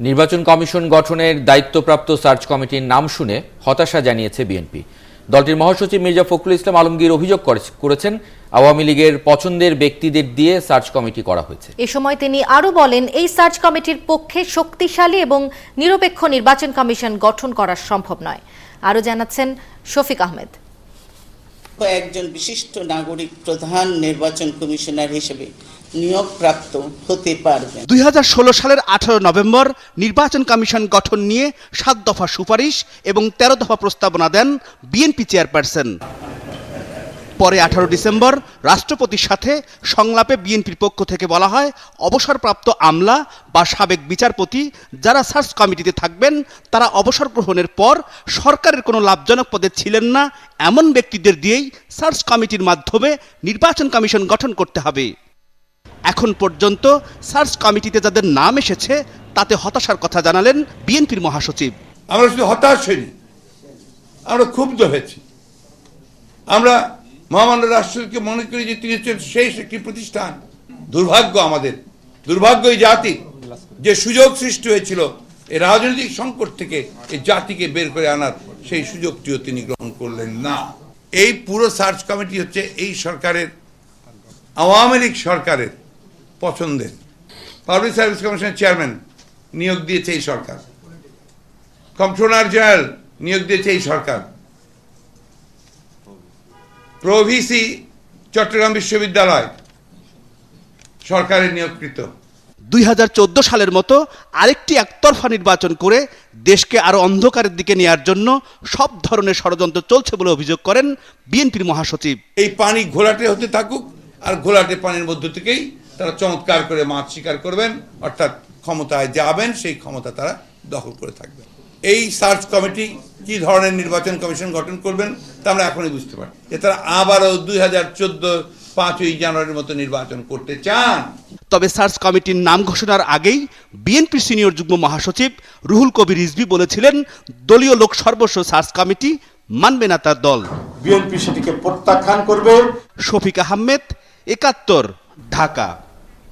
নির্বাচন কমিশন গঠনের দায়িত্বপ্রাপ্ত সার্চ কমিটির নাম শুনে হতাশা জানিয়েছে বিএনপি। দলটির মহাসচিব মির্জা ফখরুল ইসলাম আলমগীর অভিযোগ করেছেন আওয়ামী লীগের পছন্দের ব্যক্তিদের দিয়ে সার্চ কমিটি করা হয়েছে। এ সময় তিনি আরও বলেন এই সার্চ কমিটির পক্ষে শক্তিশালী এবং নিরপেক্ষ নির্বাচন কমিশন গঠন করা সম্ভব নয়। আরও জানাচ্ছেন শফিক আহমেদ। একজন বিশিষ্ট নাগরিক প্রধান নির্বাচন কমিশনার হিসেবে নিয়োগপ্রাপ্ত হতে পারবেন। দুই সালের আঠারো নভেম্বর নির্বাচন কমিশন গঠন নিয়ে সাত দফা সুপারিশ এবং তেরো দফা প্রস্তাবনা দেন বিএনপি চেয়ারপারসন। পরে আঠারো ডিসেম্বর রাষ্ট্রপতির সাথে সংলাপে বিএনপির পক্ষ থেকে বলা হয়, অবসরপ্রাপ্ত আমলা বা সাবেক বিচারপতি যারা সার্চ কমিটিতে থাকবেন, তারা অবসর গ্রহণের পর সরকারের কোনো লাভজনক পদে ছিলেন না, এমন ব্যক্তিদের দিয়েই সার্চ কমিটির মাধ্যমে নির্বাচন কমিশন গঠন করতে হবে। এখন পর্যন্ত সার্চ কমিটিতে যাদের নাম এসেছে, তাতে হতাশার কথা জানালেন বিএনপির মহাসচিব। আমরা শুধু হতাশ হইনি, আমরা ক্ষুব্ধ হয়েছি। আমরা মহামান্য রাষ্ট্রকে মনে করি যে তিনি হচ্ছেন শেষ একটি প্রতিষ্ঠান। দুর্ভাগ্য আমাদের, দুর্ভাগ্য এই জাতি। যে সুযোগ সৃষ্টি হয়েছিল এই রাজনৈতিক সংকট থেকে এই জাতিকে বের করে আনার সেই সুযোগটিও তিনি গ্রহণ করলেন না। এই পুরো সার্চ কমিটি হচ্ছে এই সরকারের, আওয়ামী লীগ সরকারের পছন্দের। পাবলিক সার্ভিস কমিশনের চেয়ারম্যান নিয়োগ দিয়েছে এই সরকার। কন্ট্রোলার জেনারেল নিয়োগ দিয়েছে এই সরকার। প্রভিসি চট্টগ্রাম বিশ্ববিদ্যালয় সরকারের নিয়োগকৃত। দুই সালের মতো আরেকটি একতরফা নির্বাচন করে দেশকে আরও অন্ধকারের দিকে নেয়ার জন্য সব ধরনের ষড়যন্ত্র চলছে বলে অভিযোগ করেন বিএনপির মহাসচিব। এই পানি ঘোলাটে হতে থাকুক আর ঘোলাটে পানির মধ্য থেকেই তারা চমৎকার করে মাছ শিকার করবেন অর্থাৎ ক্ষমতায় যাবেন সেই ক্ষমতা তারা দখল করে থাকবেন এই সার্চ কমিটি কি ধরনের নির্বাচন কমিশন গঠন করবেন তা আমরা এখনই বুঝতে পারি যে তারা আবারও দুই হাজার চোদ্দ পাঁচই জানুয়ারির মতো নির্বাচন করতে চান। তবে সার্চ কমিটির নাম ঘোষণার আগেই বিএনপির সিনিয়র যুগ্ম মহাসচিব রুহুল কবির রিজভি বলেছিলেন দলীয় লোক সর্বস্ব সার্চ কমিটি মানবে না তার দল। বিএনপি সেটিকে প্রত্যাখ্যান করবে। শফিক আহমেদ একাত্তর। ঢাকা।